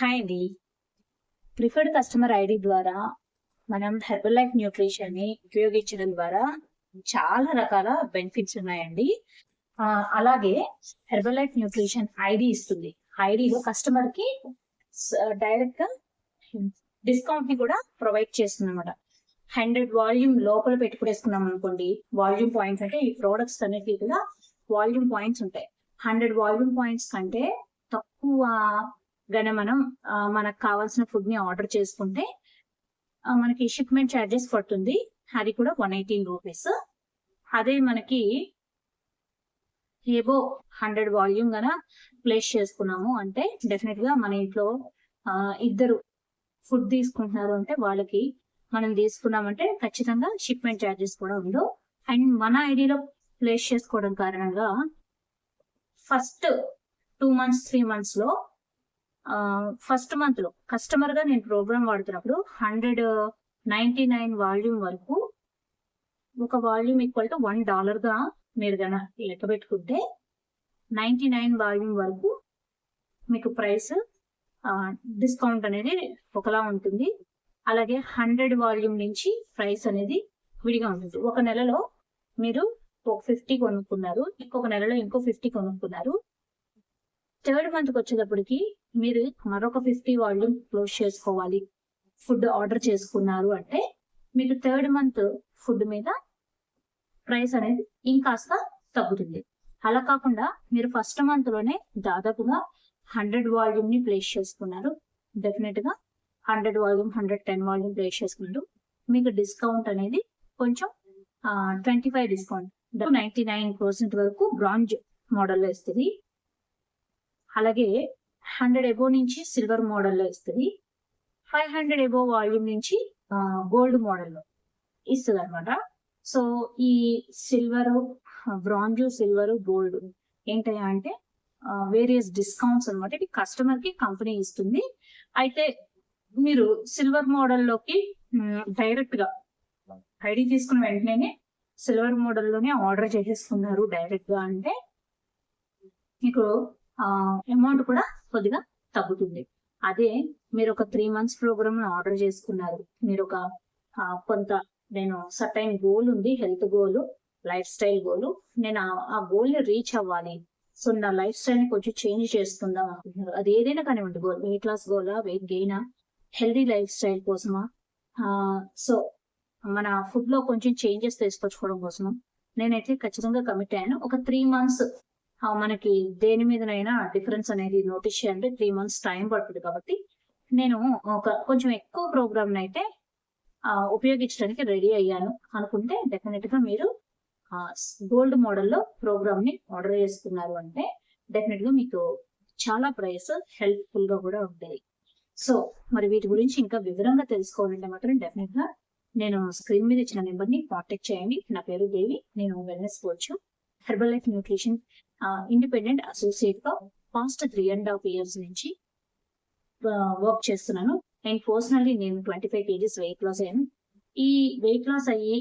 Hi అండి preferred customer ID ద్వారా మనం హెర్బల్ లైఫ్ న్యూట్రిషన్ని ఉపయోగించడం ద్వారా చాలా రకాల బెనిఫిట్స్ ఉన్నాయండి. అలాగే హెర్బల్ లైఫ్ న్యూట్రిషన్ ఐడి ఇస్తుంది. ఐడిలో కస్టమర్కి డైరెక్ట్గా డిస్కౌంట్ని కూడా ప్రొవైడ్ చేస్తుంది అనమాట హండ్రెడ్ వాల్యూమ్ లోపల పెట్టుకునేసుకున్నాం అనుకోండి వాల్యూమ్ పాయింట్స్ అంటే ఈ ప్రోడక్ట్స్ అన్నిటికీ కూడా వాల్యూమ్ పాయింట్స్ ఉంటాయి. హండ్రెడ్ వాల్యూమ్ పాయింట్స్ కంటే తక్కువ గానే మనం మనకు కావాల్సిన ఫుడ్ని ఆర్డర్ చేసుకుంటే మనకి షిప్మెంట్ ఛార్జెస్ పడుతుంది. అది కూడా వన్ ఎయిటీన్ రూపీస్ అదే మనకి ఏవో హండ్రెడ్ వాల్యూమ్ గన ప్లేస్ చేసుకున్నాము అంటే డెఫినెట్గా మన ఇంట్లో ఇద్దరు ఫుడ్ తీసుకుంటున్నారు అంటే వాళ్ళకి మనం తీసుకున్నామంటే ఖచ్చితంగా షిప్మెంట్ ఛార్జెస్ కూడా ఉండవు. అండ్ మన ఐడిలో ప్లేస్ చేసుకోవడం కారణంగా ఫస్ట్ టూ మంత్స్ త్రీ మంత్స్లో ఫస్ట్ మంత్లో కస్టమర్గా నేను ప్రోగ్రామ్ వాడుతున్నప్పుడు హండ్రెడ్ నైన్టీ నైన్ వాల్యూమ్ వరకు ఒక వాల్యూమ్ ఈక్వల్ టు వన్ డాలర్గా మీరు కనుక లెక్క పెట్టుకుంటే నైన్టీ నైన్ వాల్యూమ్ వరకు మీకు ప్రైస్ డిస్కౌంట్ అనేది ఒకలా ఉంటుంది. అలాగే హండ్రెడ్ వాల్యూమ్ నుంచి ప్రైస్ అనేది విడిగా ఉంటుంది. ఒక నెలలో మీరు ఒక ఫిఫ్టీ కొనుక్కున్నారు ఇంకొక నెలలో ఇంకో ఫిఫ్టీ కొనుక్కున్నారు. థర్డ్ మంత్కి వచ్చేటప్పటికి మీరు మరొక ఫిఫ్టీ వాల్యూమ్ క్లోజ్ చేసుకోవాలి. ఫుడ్ ఆర్డర్ చేసుకున్నారు అంటే మీకు థర్డ్ మంత్ ఫుడ్ మీద ప్రైస్ అనేది ఇంకాస్త తగ్గుతుంది. అలా కాకుండా మీరు ఫస్ట్ మంత్లోనే దాదాపుగా హండ్రెడ్ వాల్యూమ్ని ప్లేస్ చేసుకున్నారు. డెఫినెట్గా hundred volume hundred ten volume place చేసుకున్నారు. మీకు డిస్కౌంట్ అనేది కొంచెం twenty five discount ninety nine percent వరకు బ్రాంజ్ మోడల్లో ఇస్తుంది అలాగే హండ్రెడ్ ఎబో నుంచి సిల్వర్ మోడల్లో ఇస్తుంది. ఫైవ్ హండ్రెడ్ ఎబో వాల్యూమ్ నుంచి గోల్డ్ మోడల్లో ఇస్తుంది అనమాట సో ఈ సిల్వర్ బ్రాంజు సిల్వర్ గోల్డ్ ఏంటయ్యా అంటే వేరియస్ డిస్కౌంట్స్ అనమాట ఇది కస్టమర్కి కంపెనీ ఇస్తుంది. అయితే మీరు సిల్వర్ మోడల్లోకి డైరెక్ట్గా ఐడి తీసుకున్న వెంటనే సిల్వర్ మోడల్లోనే ఆర్డర్ చేసేసుకున్నారు డైరెక్ట్గా అంటే మీకు అమౌంట్ కూడా కొద్దిగా తగ్గుతుంది. అదే మీరు ఒక త్రీ మంత్స్ ప్రోగ్రామ్ ఆర్డర్ చేసుకున్నారు. మీరు ఒక కొంత నేను సర్టైన్ గోల్ ఉంది health goal life style goal నేను ఆ- గోల్ని రీచ్ అవ్వాలి. సో నా లైఫ్ స్టైల్ని కొంచెం చేంజ్ చేసుకుందాం అనుకుంటున్నారు అది ఏదైనా కానివ్వండి గోల్ వెయిట్ లాస్ గోలా వెయిట్ గెయినా హెల్దీ లైఫ్ స్టైల్ కోసమా? సో మన ఫుడ్లో కొంచెం చేంజెస్ తీసుకొచ్చుకోవడం కోసము? నేనైతే ఖచ్చితంగా కమిట్ అయ్యాను. ఒక త్రీ మంత్స్ మనకి దేని మీదనైనా డిఫరెన్స్ అనేది నోటీస్ చేయాలంటే త్రీ మంత్స్ టైం పడుతుంది కాబట్టి నేను ఒక కొంచెం ఎక్కువ ప్రోగ్రామ్ అయితే ఉపయోగించడానికి రెడీ అయ్యాను. అనుకుంటే డెఫినెట్గా మీరు గోల్డ్ మోడల్లో ప్రోగ్రామ్ని ఆర్డర్ చేసుకున్నారు అంటే డెఫినెట్గా మీకు చాలా ప్రైస్ హెల్ప్ఫుల్గా కూడా ఉంటాయి. సో మరి వీటి గురించి ఇంకా వివరంగా తెలుసుకోవాలంటే మాత్రం డెఫినెట్గా నేను స్క్రీన్ మీద ఇచ్చిన నెంబర్ని కాంటాక్ట్ చేయండి. నా పేరు దేవి నేను wellness coach Herbalife nutrition independent అసోసియేట్గా past three and half years నుంచి వర్క్ చేస్తున్నాను. అండ్ పర్సనల్లీ నేను twenty five kgs weight loss అయ్యాను. ఈ వెయిట్ లాస్ అయ్యి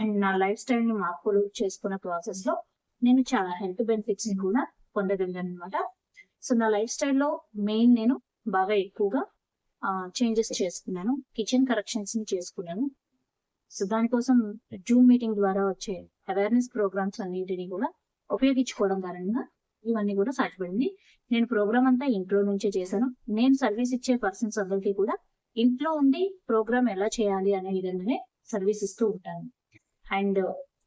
అండ్ నా లైఫ్ స్టైల్ని మార్పులు చేసుకున్న ప్రాసెస్లో నేను చాలా హెల్త్ బెనిఫిట్స్ని కూడా పొందగలిగాను అనమాట సో నా లైఫ్ స్టైల్లో మెయిన్ నేను బాగా ఎక్కువగా చేంజెస్ చేసుకున్నాను. కిచెన్ కరెక్షన్స్ని చేసుకున్నాను. సో దానికోసం జూమ్ మీటింగ్ ద్వారా వచ్చే అవేర్నెస్ ప్రోగ్రామ్స్ అన్నింటినీ కూడా ఉపయోగించుకోవడం కారణంగా ఇవన్నీ కూడా సాధ్యపడింది. నేను ప్రోగ్రామ్ అంతా ఇంట్లో నుంచే చేశాను. నేను సర్వీస్ ఇచ్చే పర్సన్స్ అందరికీ కూడా ఇంట్లో ఉండి ప్రోగ్రామ్ ఎలా చేయాలి అనే విధంగానే సర్వీస్ ఇస్తూ ఉంటాను. అండ్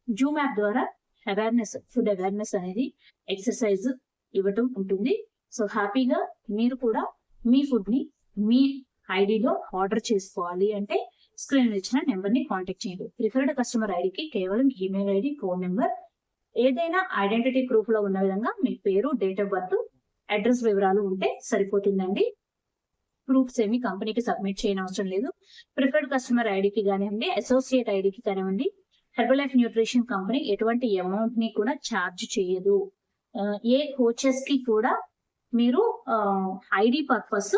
జూమ్ యాప్ ద్వారా అవేర్నెస్ ఫుడ్ అవేర్నెస్ అనేది ఎక్సర్సైజ్ ఇవ్వటం ఉంటుంది. సో హ్యాపీగా మీరు కూడా మీ ఫుడ్ని మీ ఐడిలో ఆర్డర్ చేసుకోవాలి అంటే స్క్రీన్ ఇచ్చిన నెంబర్ని కాంటాక్ట్ చేయండి. ప్రిఫర్డ్ కస్టమర్ ఐడికి కేవలం ఈమెయిల్ ఐడి ఫోన్ నెంబర్ ఏదైనా ఐడెంటిటీ ప్రూఫ్లో ఉన్న విధంగా మీ పేరు డేట్ ఆఫ్ బర్త్ అడ్రస్ వివరాలు ఉంటే సరిపోతుందండి. ప్రూఫ్స్ ఏమి కంపెనీకి సబ్మిట్ చేయని అవసరం లేదు. ప్రిఫర్డ్ కస్టమర్ ఐడికి కానివ్వండి అసోసియేట్ ఐడికి కానివ్వండి హెర్బల్ లైఫ్ న్యూట్రిషన్ కంపెనీ ఎటువంటి అమౌంట్ని కూడా ఛార్జ్ చేయదు. ఏ కోచెస్కి కూడా మీరు ఐడి పర్పస్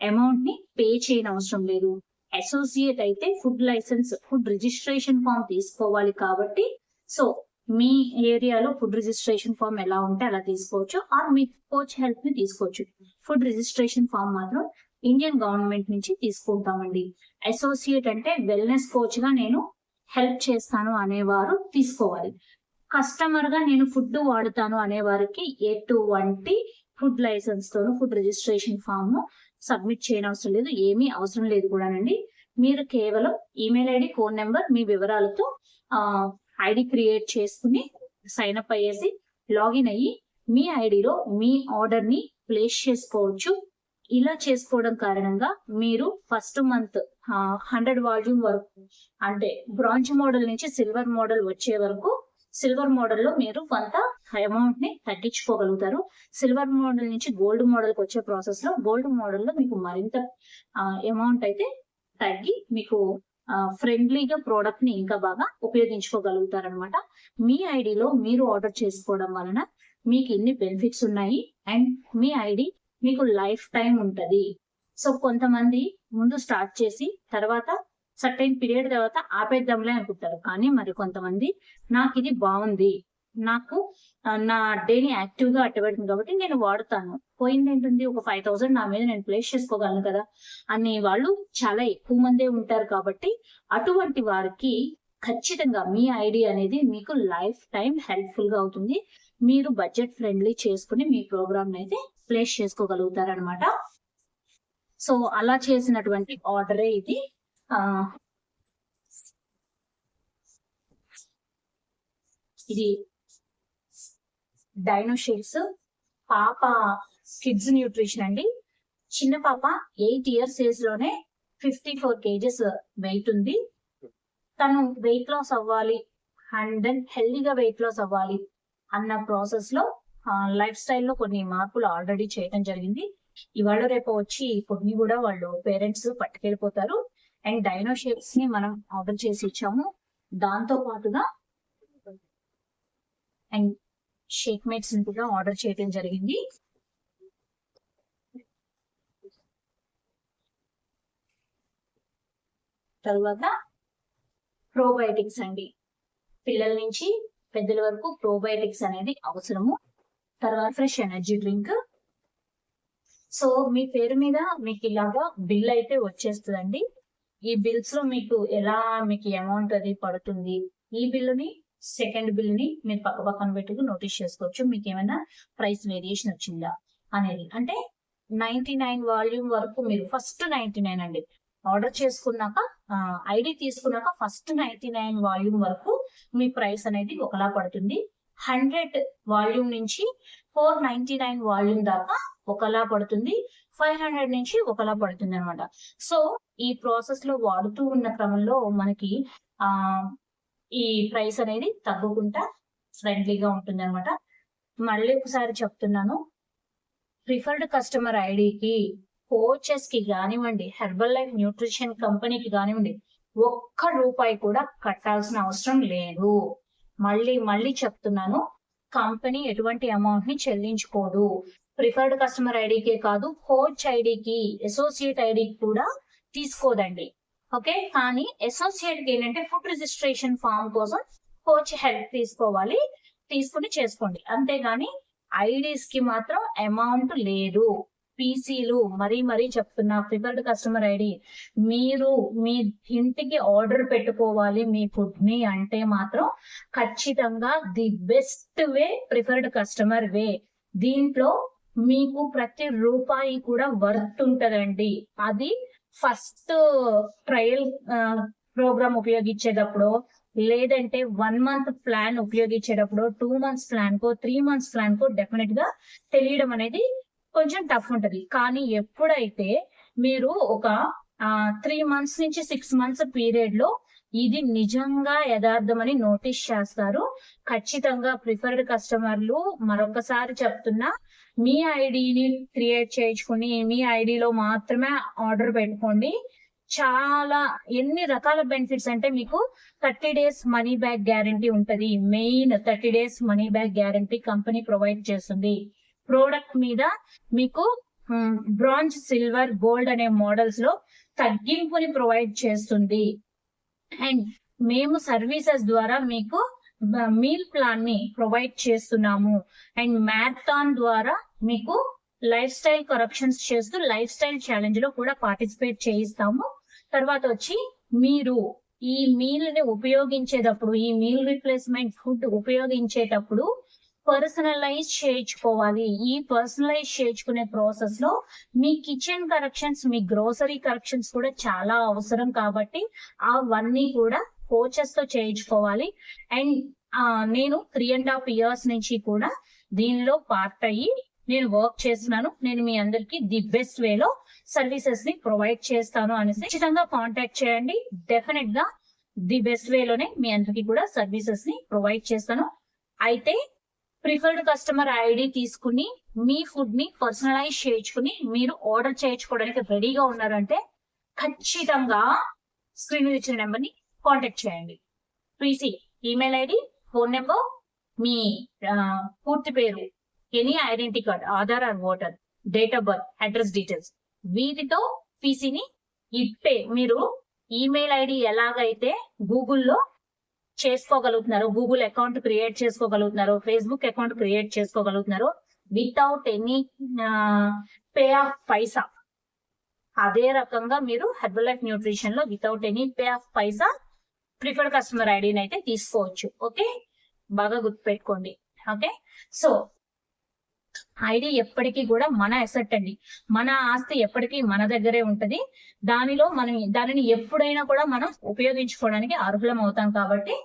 అమౌంట్ని పే చేయని అవసరం లేదు. అసోసియేట్ అయితే food license food registration form తీసుకోవాలి కాబట్టి సో మీ ఏరియాలో ఫుడ్ రిజిస్ట్రేషన్ ఫామ్ ఎలా ఉంటే అలా తీసుకోవచ్చు ఆర్ మీ కోచ్ హెల్ప్ని తీసుకోవచ్చు. ఫుడ్ రిజిస్ట్రేషన్ ఫామ్ మాత్రం ఇండియన్ గవర్నమెంట్ నుంచి తీసుకుంటామండి. అసోసియేట్ అంటే వెల్నెస్ కోచ్గా నేను హెల్ప్ చేస్తాను అనేవారు తీసుకోవాలి. కస్టమర్గా నేను ఫుడ్ వాడుతాను అనే వారికి ఎటువంటి ఫుడ్ లైసెన్స్ తోను ఫుడ్ రిజిస్ట్రేషన్ ఫామ్ సబ్మిట్ చేయనవసరం లేదు ఏమీ అవసరం లేదు కూడానండి. మీరు కేవలం ఈమెయిల్ ఐడి ఫోన్ నెంబర్ మీ వివరాలతో ఆ ఐడి క్రియేట్ చేసుకుని సైన్ అప్ అయ్యేసి లాగిన్ అయ్యి మీ ఐడిలో మీ ఆర్డర్ని ప్లేస్ చేసుకోవచ్చు. ఇలా చేసుకోవడం కారణంగా మీరు ఫస్ట్ మంత్ హండ్రెడ్ వాల్యూమ్ వరకు అంటే బ్రాంజ్ మోడల్ నుంచి సిల్వర్ మోడల్ వచ్చే వరకు సిల్వర్ మోడల్లో మీరు కొంత అమౌంట్ని తగ్గించుకోగలుగుతారు. సిల్వర్ మోడల్ నుంచి గోల్డ్ మోడల్కి వచ్చే ప్రాసెస్లో గోల్డ్ మోడల్లో మీకు మరింత అమౌంట్ అయితే తగ్గి మీకు ఫ్రెండ్లీగా ప్రోడక్ట్ని ఇంకా బాగా ఉపయోగించుకోగలుగుతారనమాట మీ ఐడిలో మీరు ఆర్డర్ చేసుకోవడం వలన మీకు ఇన్ని బెనిఫిట్స్ ఉన్నాయి అండ్ మీ ఐడి మీకు లైఫ్ టైం ఉంటది. సో కొంతమంది ముందు స్టార్ట్ చేసి తర్వాత సర్టైన్ పీరియడ్ తర్వాత ఆపేద్దాంలే అనుకుంటారు. కానీ మరి కొంతమంది నాకు ఇది బాగుంది. నాకు నా డేని యాక్టివ్గా అట్టబెడుతుంది కాబట్టి నేను వాడుతాను. పోయింది ఏంటుంది ఒక ఫైవ్ థౌసండ్ నా మీద నేను ప్లేస్ చేసుకోగలను కదా. అనే వాళ్ళు చాలా ఎక్కువ మందే ఉంటారు కాబట్టి అటువంటి వారికి ఖచ్చితంగా మీ ఐడియా అనేది మీకు లైఫ్ టైం హెల్ప్ఫుల్గా అవుతుంది. మీరు బడ్జెట్ ఫ్రెండ్లీ చేసుకుని మీ ప్రోగ్రామ్ అయితే ప్లేస్ చేసుకోగలుగుతారనమాట సో అలా చేసినటువంటి ఆర్డరే ఇది. ఆ ఇది డైనోషేర్స్ పాప కిడ్స్ న్యూట్రిషన్ అండి. చిన్న పాప ఎయిట్ ఇయర్స్ ఏజ్లోనే ఫిఫ్టీ ఫోర్ కేజెస్ వెయిట్ ఉంది. తను వెయిట్ లాస్ అవ్వాలి అండ్ దెన్ హెల్దీగా వెయిట్ లాస్ అవ్వాలి అన్న ప్రాసెస్లో లైఫ్ స్టైల్లో కొన్ని మార్పులు ఆల్రెడీ చేయడం జరిగింది. ఇవాళ రేపు వచ్చి కొన్ని కూడా వాళ్ళు పేరెంట్స్ పట్టుకెళ్ళిపోతారు. అండ్ డైనో షేప్స్ని మనం ఆర్డర్ చేసి ఇచ్చాము. దాంతో పాటుగా అండ్ షేక్ మేట్ సింపుల్ కూడా ఆర్డర్ చేయడం జరిగింది. తర్వాత ప్రోబయోటిక్స్ అండి. పిల్లల నుంచి పెద్దల వరకు ప్రోబయోటిక్స్ అనేది అవసరము. తర్వాత ఫ్రెష్ ఎనర్జీ డ్రింక్. సో మీ పేరు మీద మీకు ఇలాగా బిల్ అయితే వచ్చేస్తుందండి. ఈ బిల్స్లో మీకు ఎలా మీకు అమౌంట్ అది పడుతుంది? ఈ బిల్లుని సెకండ్ బిల్ని మీరు పక్క పక్కన పెట్టుకు నోటీస్ చేసుకోవచ్చు. మీకు ఏమైనా ప్రైస్ వేరియేషన్ వచ్చిందా అనేది. అంటే నైన్టీ నైన్ వాల్యూమ్ వరకు మీరు ఫస్ట్ నైన్టీ నైన్ అండి. ఆర్డర్ చేసుకున్నాక ఐడి తీసుకున్నాక ఫస్ట్ నైన్టీ నైన్ వాల్యూమ్ వరకు మీ ప్రైస్ అనేది ఒకలా పడుతుంది. హండ్రెడ్ వాల్యూమ్ నుంచి ఫోర్ నైన్టీ నైన్ వాల్యూమ్ దాకా ఒకలా పడుతుంది. ఫైవ్ హండ్రెడ్ నుంచి ఒకలా పడుతుంది అనమాట సో ఈ ప్రాసెస్లో వాడుతూ ఉన్న క్రమంలో మనకి ఆ ఈ ప్రైస్ అనేది తగ్గుకుంటా ఫ్రెండ్లీగా ఉంటుంది అనమాట మళ్ళీ ఒకసారి చెప్తున్నాను. ప్రిఫర్డ్ కస్టమర్ ఐడికి కోచెస్కి కానివ్వండి హెర్బల్ లైఫ్ న్యూట్రిషన్ కంపెనీకి కానివ్వండి ఒక్క రూపాయి కూడా కట్టాల్సిన అవసరం లేదు. మళ్ళీ మళ్ళీ చెప్తున్నాను. కంపెనీ ఎటువంటి అమౌంట్ని చెల్లించుకోదు. ప్రిఫర్డ్ కస్టమర్ ఐడికే కాదు కోచ్ ఐడికి అసోసియేట్ ఐడికి కూడా తీసుకోదండి. ఓకే? కానీ అసోసియేట్కి ఏంటంటే ఫుడ్ రిజిస్ట్రేషన్ ఫామ్ కోసం కోచ్ హెల్ప్ తీసుకోవాలి. తీసుకుని చేసుకోండి. అంతేగాని ఐడీస్కి మాత్రం అమౌంట్ లేదు. పీసీలు మరీ మరీ చెప్తున్నా ప్రిఫర్డ్ కస్టమర్ ఐడి మీరు మీ ఇంటికి ఆర్డర్ పెట్టుకోవాలి మీ ఫుడ్ని అంటే మాత్రం ఖచ్చితంగా the best way preferred customer way దీంట్లో మీకు ప్రతి రూపాయి కూడా వర్త్ ఉంటదండి. అది ఫస్ట్ ట్రయల్ ప్రోగ్రామ్ ఉపయోగించేటప్పుడు లేదంటే వన్ మంత్ ప్లాన్ ఉపయోగించేటప్పుడు టూ మంత్స్ ప్లాన్ కో త్రీ మంత్స్ ప్లాన్ కో డెఫినెట్గా తెలియడం అనేది కొంచెం టఫ్ ఉంటది. కానీ ఎప్పుడైతే మీరు ఒక త్రీ మంత్స్ నుంచి సిక్స్ మంత్స్ పీరియడ్లో ఇది నిజంగా యథార్థమని నోటీస్ చేస్తారు ఖచ్చితంగా ప్రిఫర్డ్ కస్టమర్లు మరొకసారి చెప్తున్నా మీ ఐడిని క్రియేట్ చేయించుకుని మీ ఐడిలో మాత్రమే ఆర్డర్ పెట్టుకోండి. చాలా ఎన్ని రకాల బెనిఫిట్స్ అంటే మీకు thirty days money back guarantee ఉంటుంది. Main thirty days money back guarantee company provide చేస్తుంది. ప్రోడక్ట్ మీద మీకు బ్రాంజ్ సిల్వర్ గోల్డ్ అనే మోడల్స్లో తగ్గింపుని ప్రొవైడ్ చేస్తుంది. అండ్ మేము సర్వీసెస్ ద్వారా మీకు మీల్ ప్లాన్ని ప్రొవైడ్ చేస్తున్నాము. అండ్ మ్యారథాన్ ద్వారా మీకు లైఫ్ స్టైల్ కరప్షన్స్ చేస్తూ లైఫ్ స్టైల్ ఛాలెంజ్లో కూడా పార్టిసిపేట్ చేయిస్తాము. తర్వాత వచ్చి మీరు ఈ మీల్ని ఉపయోగించేటప్పుడు ఈ మీల్ రిప్లేస్మెంట్ ఫుడ్ ఉపయోగించేటప్పుడు పర్సనలైజ్ చేయించుకోవాలి. ఈ పర్సనలైజ్ చేయించుకునే ప్రాసెస్లో మీ కిచెన్ కరెక్షన్స్ మీ గ్రోసరీ కరెక్షన్స్ కూడా చాలా అవసరం కాబట్టి అవన్నీ కూడా కోచెస్తో చేయించుకోవాలి. అండ్ నేను త్రీ అండ్ హాఫ్ ఇయర్స్ నుంచి కూడా దీనిలో పార్ట్ అయ్యి నేను వర్క్ చేస్తున్నాను. నేను మీ అందరికి ది బెస్ట్ వేలో సర్వీసెస్ని ప్రొవైడ్ చేస్తాను అనేసి ఖచ్చితంగా కాంటాక్ట్ చేయండి. డెఫినెట్గా ది బెస్ట్ వేలోనే మీ అందరికి కూడా సర్వీసెస్ని ప్రొవైడ్ చేస్తాను. అయితే ప్రిఫర్డ్ కస్టమర్ ఐడి తీసుకుని మీ ఫుడ్ని పర్సనలైజ్ చేయించుకుని మీరు ఆర్డర్ చేయించుకోవడానికి రెడీగా ఉన్నారంటే ఖచ్చితంగా స్క్రీన్ మీద ఇచ్చిన నెంబర్ని కాంటాక్ట్ చేయండి. ప్రీసి ఈమెయిల్ ఐడి ఫోన్ నెంబర్ మీ పూర్తి పేరు any identity card Aadhaar or voter date of birth address details వీటితో పీసీని ఇట్టే మీరు ఈమెయిల్ ఐడి ఎలాగైతే గూగుల్లో చేసుకోగలుగుతున్నారు గూగుల్ అకౌంట్ క్రియేట్ చేసుకోగలుగుతున్నారు Facebook account create చేసుకోగలుగుతున్నారు without any pay of paisa అదే రకంగా మీరు Herbalife న్యూట్రిషన్లో without any pay of paisa preferred customer ఐడిని అయితే తీసుకోవచ్చు. ఓకే? బాగా గుర్తుపెట్టుకోండి. ఓకే? సో ఐడి ఎప్పటికీ కూడా మన అసెట్ అండి. మన ఆస్తి ఎప్పటికీ మన దగ్గరే ఉంటది. దానిలో మనం దానిని ఎప్పుడైనా కూడా మనం ఉపయోగించుకోవడానికి అర్హులం అవుతాం కాబట్టి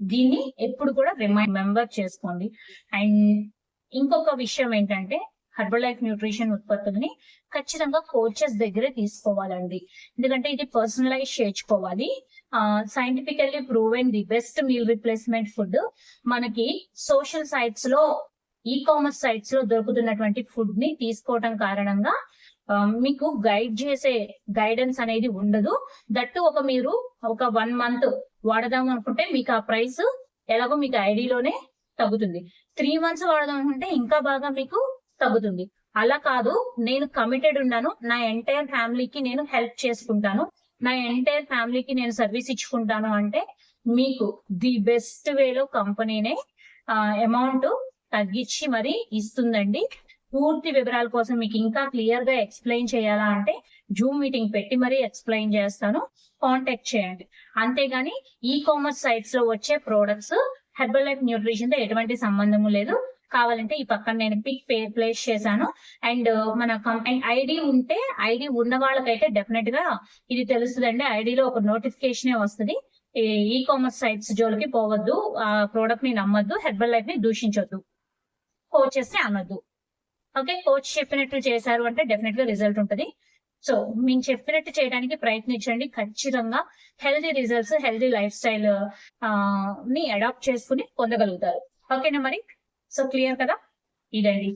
దీన్ని ఎప్పుడు కూడా రిమైండ్ మెంబర్ చేసుకోండి. అండ్ ఇంకొక విషయం ఏంటంటే హెర్బల్ లైఫ్ న్యూట్రిషన్ ఉత్పత్తుల్ని ఖచ్చితంగా కోచెస్ దగ్గరే తీసుకోవాలండి. ఎందుకంటే ఇది పర్సనలైజ్ చేయించుకోవాలి. Scientifically proven the best meal replacement food మనకి సోషల్ సైట్స్లో ఈ కామర్స్ సైట్స్లో దొరుకుతున్నటువంటి ఫుడ్ని తీసుకోవటం కారణంగా మీకు గైడ్ చేసే గైడెన్స్ అనేది ఉండదు. దట్టు ఒక మీరు ఒక వన్ మంత్ వాడదాం అనుకుంటే మీకు ఆ ప్రైస్ ఎలాగో మీకు ఐడిలోనే తగ్గుతుంది. త్రీ మంత్స్ వాడదాం అనుకుంటే ఇంకా బాగా మీకు తగ్గుతుంది. అలా కాదు నేను కమిటెడ్ ఉన్నాను. నా ఎంటైర్ ఫ్యామిలీకి నేను హెల్ప్ చేసుకుంటాను. నా ఎంటైర్ ఫ్యామిలీకి నేను సర్వీస్ ఇచ్చుకుంటాను అంటే మీకు ది బెస్ట్ వేలో కంపెనీనే అమౌంట్ తగ్గించి మరి ఇస్తుందండి. పూర్తి వివరాల కోసం మీకు ఇంకా క్లియర్గా ఎక్స్ప్లెయిన్ చేయాలా అంటే జూమ్ మీటింగ్ పెట్టి మరీ ఎక్స్ప్లెయిన్ చేస్తాను. కాంటాక్ట్ చేయండి. అంతేగాని ఈ కామర్స్ సైట్స్లో వచ్చే ప్రోడక్ట్స్ హెర్బల్ లైఫ్ న్యూట్రిషన్తో ఎటువంటి సంబంధము లేదు. కావాలంటే ఈ పక్కన నేను పిక్ ప్లేస్ చేశాను. అండ్ uh, మన కంపెనీ ఐడి ఉంటే ఐడి ఉన్న వాళ్ళకైతే డెఫినెట్గా ఇది తెలుస్తుందండి. ఐడిలో ఒక నోటిఫికేషన్ వస్తుంది. ఈ కామర్స్ సైట్స్ జోలికి పోవద్దు ఆ ప్రోడక్ట్ని నమ్మద్దు హెర్బల్ లైఫ్ని దూషించొద్దు. కోచెస్ని అనొద్దు. ఓకే కోచ్ చెప్పినట్టు చేశారు అంటే డెఫినెట్గా రిజల్ట్ ఉంటుంది. సో మేము చెప్పినట్టు చేయడానికి ప్రయత్నించండి. ఖచ్చితంగా హెల్దీ రిజల్ట్స్ హెల్దీ లైఫ్ స్టైల్ని అడాప్ట్ చేసుకుని పొందగలుగుతారు. ఓకేనా మరి? సో క్లియర్ కదా? ఇదండి